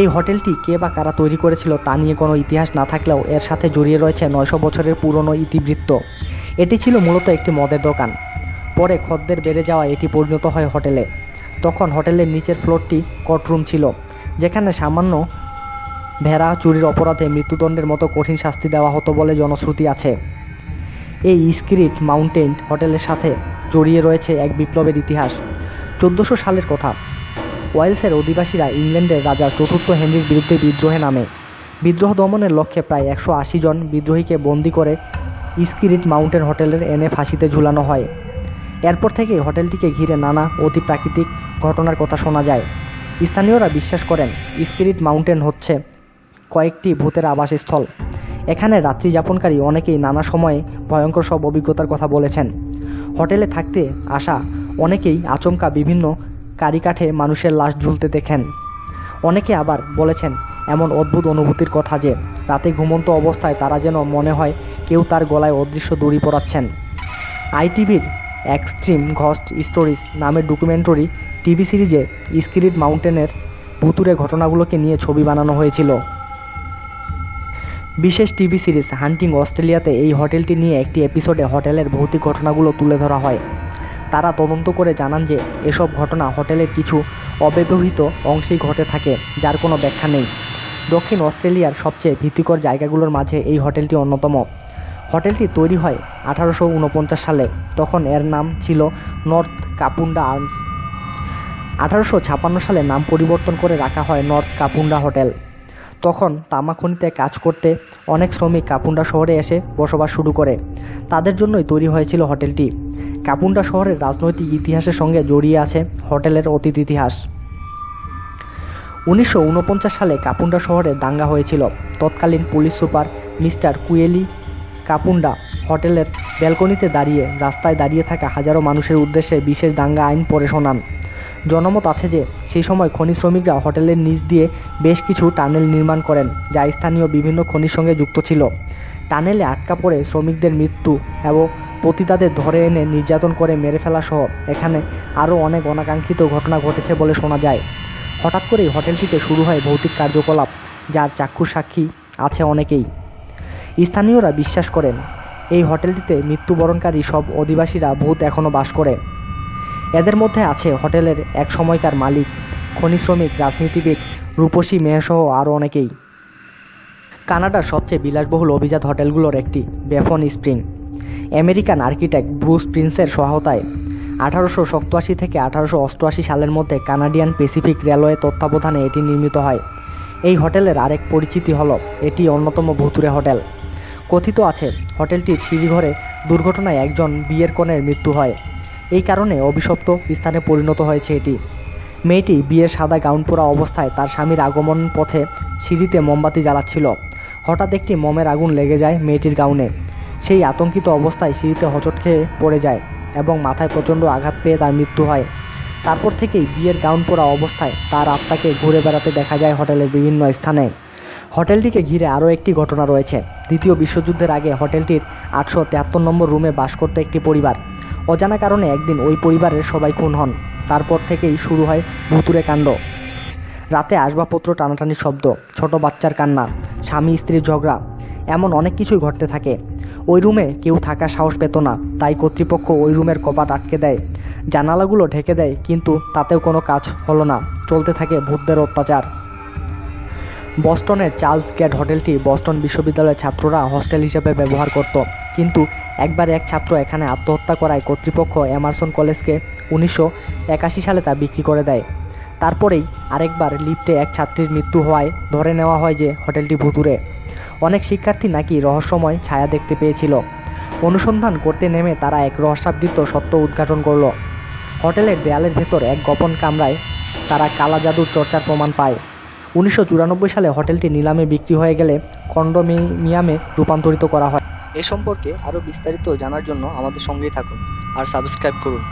এই হোটেলটি কে বা কারা তৈরি করেছিল তা নিয়ে কোনো ইতিহাস না থাকলেও এর সাথে জড়িয়ে রয়েছে নয়শো বছরের পুরনো ইতিবৃত্ত। এটি ছিল মূলত একটি মদের দোকান। পরে খদ্দের বেড়ে যাওয়া এটি পরিণত হয় হোটেলে। তখন হোটেলের নিচের ফ্লোরটি কোর্টরুম ছিল, যেখানে সামান্য ভেড়া, চুরির অপরাধে মৃত্যুদণ্ডের মতো কঠিন শাস্তি দেওয়া হতো বলে জনশ্রুতি আছে। এই স্ক্রিট মাউন্টেন হোটেলের সাথে জড়িয়ে রয়েছে এক বিপ্লবের ইতিহাস। চোদ্দোশো সালের কথা। ওয়েলসের অধিবাসীরা ইংল্যান্ডের রাজা চতুর্থ হেনরির বিরুদ্ধে বিদ্রোহে নামে। বিদ্রোহ দমনের লক্ষ্যে প্রায় একশো আশি জন বিদ্রোহীকে বন্দি করে স্কিরিট মাউন্টেন হোটেলের এনে ফাঁসিতে ঝুলানো হয়। এরপর থেকেই হোটেলটিকে ঘিরে নানা অতি প্রাকৃতিক ঘটনার কথা শোনা যায়। স্থানীয়রা বিশ্বাস করেন স্পিরিট মাউন্টেন হচ্ছে কয়েকটি ভূতের আবাসস্থল। এখানে রাত্রি যাপনকারী অনেকেই নানা সময়ে ভয়ঙ্কর সব অভিজ্ঞতার কথা বলেছেন। হোটেলে থাকতে আসা অনেকেই আচমকা বিভিন্ন কারিকাঠে মানুষের লাশ ঝুলতে দেখেন। অনেকে আবার বলেছেন, এমন অদ্ভুত অনুভূতির কথা যে, রাতে ঘুমন্ত অবস্থায় তারা যেন মনে হয় কেউ তার গলায় অদৃশ্য দড়ি পরাচ্ছেন। আইটিভির এক্সট্রিম ঘস্ট স্টোরিজ নামের ডকুমেন্টারি টিভি সিরিজে স্কিরিট মাউন্টেনের ভুতুরে ঘটনাগুলোকে নিয়ে ছবি বানানো হয়েছিল। বিশেষ টিভি সিরিজ হান্টিং অস্ট্রেলিয়াতে এই হোটেলটি নিয়ে একটি এপিসোডে হোটেলের ভৌতিক ঘটনাগুলো তুলে ধরা হয়। তারা তদন্ত করে জানান যে এসব ঘটনা হোটেলের কিছু অব্যবহৃত অংশেই ঘটে থাকে, যার কোনো ব্যাখ্যা নেই। দক্ষিণ অস্ট্রেলিয়ার সবচেয়ে ভীতিকর জায়গাগুলোর মাঝে এই হোটেলটি অন্যতম। হোটেলটি তৈরি হয় আঠারোশো উনপঞ্চাশ সালে, তখন এর নাম ছিল নর্থ কাপুন্ডা আর্মস। আঠারোশো ছাপান্ন সালে নাম পরিবর্তন করে রাখা হয় নর্থ কাপুন্ডা হোটেল। তখন তামা খনিতে কাজ করতে অনেক শ্রমিক কাপুন্ডা শহরে এসে বসবাস শুরু করে। তাদের জন্যই তৈরি হয়েছিল হোটেলটি। কাপুন্ডা শহরের রাজনৈতিক ইতিহাসের সঙ্গে জড়িয়ে আছে হোটেলের অতীত ইতিহাস। উনিশশো ঊনপঞ্চাশ সালে কাপুন্ডা শহরে দাঙ্গা হয়েছিল। তৎকালীন পুলিশ সুপার মিস্টার কুয়েলি কাপুন্ডা হোটেলের ব্যালকনিতে দাঁড়িয়ে রাস্তায় দাঁড়িয়ে থাকা হাজারো মানুষের উদ্দেশ্যে বিশেষ দাঙ্গা আইন পড়ে শোনান। জনমত আছে যে, সেই সময় খনি শ্রমিকরা হোটেলের নিচ দিয়ে বেশ কিছু টানেল নির্মাণ করেন, যা স্থানীয় বিভিন্ন খনির সঙ্গে যুক্ত ছিল। টানেলে আটকা পড়ে শ্রমিকদের মৃত্যু এবং পতিতাদের ধরে এনে নির্যাতন করে মেরে ফেলা সহ এখানে আরও অনেক অনাকাঙ্ক্ষিত ঘটনা ঘটেছে বলে শোনা যায়। হঠাৎ করেই হোটেলটিতে শুরু হয় ভৌতিক কার্যকলাপ, যার চাক্ষুষ সাক্ষী আছে অনেকেই। স্থানীয়রা বিশ্বাস করেন, এই হোটেলটিতে মৃত্যুবরণকারী সব অধিবাসীরা ভূত এখনও বাস করে। এদের মধ্যে আছে হোটেলের এক সময়কার মালিক, খনি শ্রমিক, রাজনীতিবিদ, রূপসী মেয়েসহ আরও অনেকেই। কানাডার সবচেয়ে বিলাসবহুল অভিজাত হোটেলগুলোর একটি, Banff Spring. American architect Bruce প্রিন্সের সহায়তায় আঠারোশো সপ্তাশি থেকে আঠারোশো অষ্টআশি সালের মধ্যে কানাডিয়ান প্যাসিফিক রেলওয়ে তত্ত্বাবধানে এটি নির্মিত হয়। এই হোটেলের আরেক পরিচিতি হল, এটি অন্যতম ভুতুরে হোটেল। কথিত আছে, হোটেলটির সিঁড়িঘরে দুর্ঘটনায় একজন বিয়ের কনের মৃত্যু হয়। এই কারণে অভিশপ্ত স্থানে পরিণত হয়েছে এটি। মেয়েটি বিয়ের সাদা গাউন পরা অবস্থায় তার স্বামীর আগমন পথে সিঁড়িতে মোমবাতি জ্বালাচ্ছিল। হঠাৎ একটি মোমের আগুন লেগে যায় মেয়েটির গাউনে। সেই আতঙ্কিত অবস্থায় সিঁড়িতে হচট খেয়ে পড়ে যায় এবং মাথায় প্রচণ্ড আঘাত পেয়ে তার মৃত্যু হয়। তারপর থেকেই বিয়ের গাউন পরা অবস্থায় তার আত্মাকে ঘুরে বেড়াতে দেখা যায় হোটেলের বিভিন্ন স্থানে। হোটেলটিকে ঘিরে আরও একটি ঘটনা রয়েছে। দ্বিতীয় বিশ্বযুদ্ধের আগে হোটেলটির আটশো তেহাত্তর নম্বর রুমে বাস করত একটি পরিবার। অজানা কারণে একদিন ওই পরিবারের সবাই খুন হন। তারপর থেকেই শুরু হয় ভুতুরে কাণ্ড। রাতে আসবাবপত্র টানাটানির শব্দ, ছোট বাচ্চার কান্না, স্বামী স্ত্রীর ঝগড়া, এমন অনেক কিছুই ঘটতে থাকে। ওই রুমে কেউ থাকার সাহস পেত না, তাই কর্তৃপক্ষ ওই রুমের কপাট আটকে দেয়। জানালাগুলো ঢেকে দেয়, কিন্তু তাতেও কোনো কাজ হলো না, চলতে থাকে ভূতদের অত্যাচার। বস্টনের চার্লস গেট হোটেলটি বস্টন বিশ্ববিদ্যালয়ের ছাত্ররা হস্টেল হিসেবে ব্যবহার করত। কিন্তু একবার এক ছাত্র এখানে আত্মহত্যা করায় কর্তৃপক্ষ এমারসন কলেজকে উনিশশো একাশি সালে তা বিক্রি করে দেয়। তারপরেই আরেকবার লিফটে এক ছাত্রীর মৃত্যু হওয়ায় ধরে নেওয়া হয় যে হোটেলটি ভুতুরে অনেক শিক্ষার্থী নাকি রহস্যময় ছায়া দেখতে পেয়েছিল। অনুসন্ধান করতে নেমে তারা এক রহস্যাবৃত সত্য উদ্ঘাটন করল। হোটেলের দেয়ালের ভেতর এক গোপন কামরায় তারা কালা জাদুর চর্চার প্রমাণ পায়। উনিশশো চুরানব্বই সালে হোটেলটি নিলামে বিক্রি হয়ে গেলে কন্ডোমিনিয়ামে রূপান্তরিত করা হয়। এ সম্পর্কে আরও বিস্তারিত জানার জন্য আমাদের সঙ্গেই থাকুন আর সাবস্ক্রাইব করুন।